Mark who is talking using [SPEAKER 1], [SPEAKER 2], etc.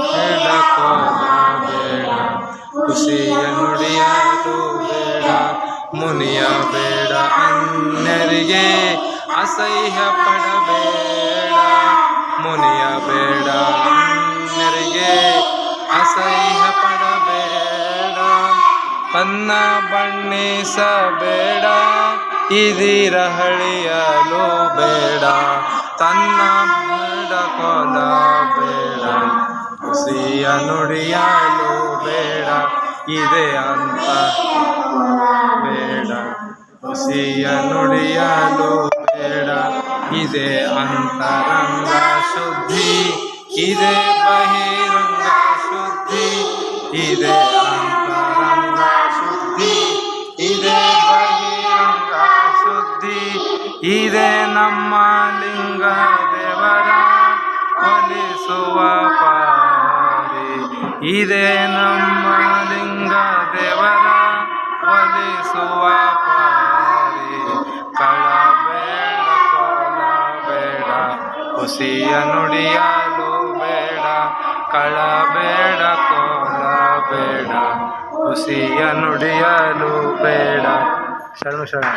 [SPEAKER 1] ಬೇಡ ಕೋಲ ಬೇಡ ಖುಷಿಯ ನುಡಿಯಲು ಬೇಡ, ಮುನಿಯ ಬೇಡ ಅನ್ಯರಿಗೆ ಅಸಹ್ಯ ಪಡಬೇಡ ಮುನಿಯ ಬೇಡ ಅನ್ಯರಿಗೆ ಅಸಹ್ಯ ಪಡಬೇಡ ಅನ್ನ ಬಣ್ಣಿಸಬೇಡ ಇದಿರ ಹಳಿಯಲು ಬೇಡ, ತನ್ನ ಬೇಡ ಕೊಲ ಖುಷಿಯ ನುಡಿಯಲು ಬೇಡ ಇದೆ ಅಂತ ಬೇಡ ಖುಷಿಯ ನುಡಿಯಲು ಬೇಡ ಇದೆ ಅಂತರಂಗ ಶುದ್ಧಿ ಇದೆ ಬಹಿರಂಗ ಶುದ್ಧಿ ಇದೆ ಅಂತರಂಗ ಶುದ್ಧಿ ಇದೆ ಬಹಿರಂಗ ಶುದ್ಧಿ ಇದೆ ನಮ್ಮ ಲಿಂಗ ದೇವರ ಒಲಿಸುವ ಪಾರಿ ಇದೆ ನಮ್ಮ ಲಿಂಗ ದೇವರ ಒಲಿಸುವ ಪಾರಿ. ಕಳಬೇಡ ಕೊಲ ಬೇಡ, ಹುಸಿಯ ನುಡಿಯಲು ಬೇಡ, ಕಳಬೇಡ ಕೋಲ ಬೇಡ, ಹುಸಿಯ ನುಡಿಯಲು ಬೇಡ. ಶರಣು ಶರಣ.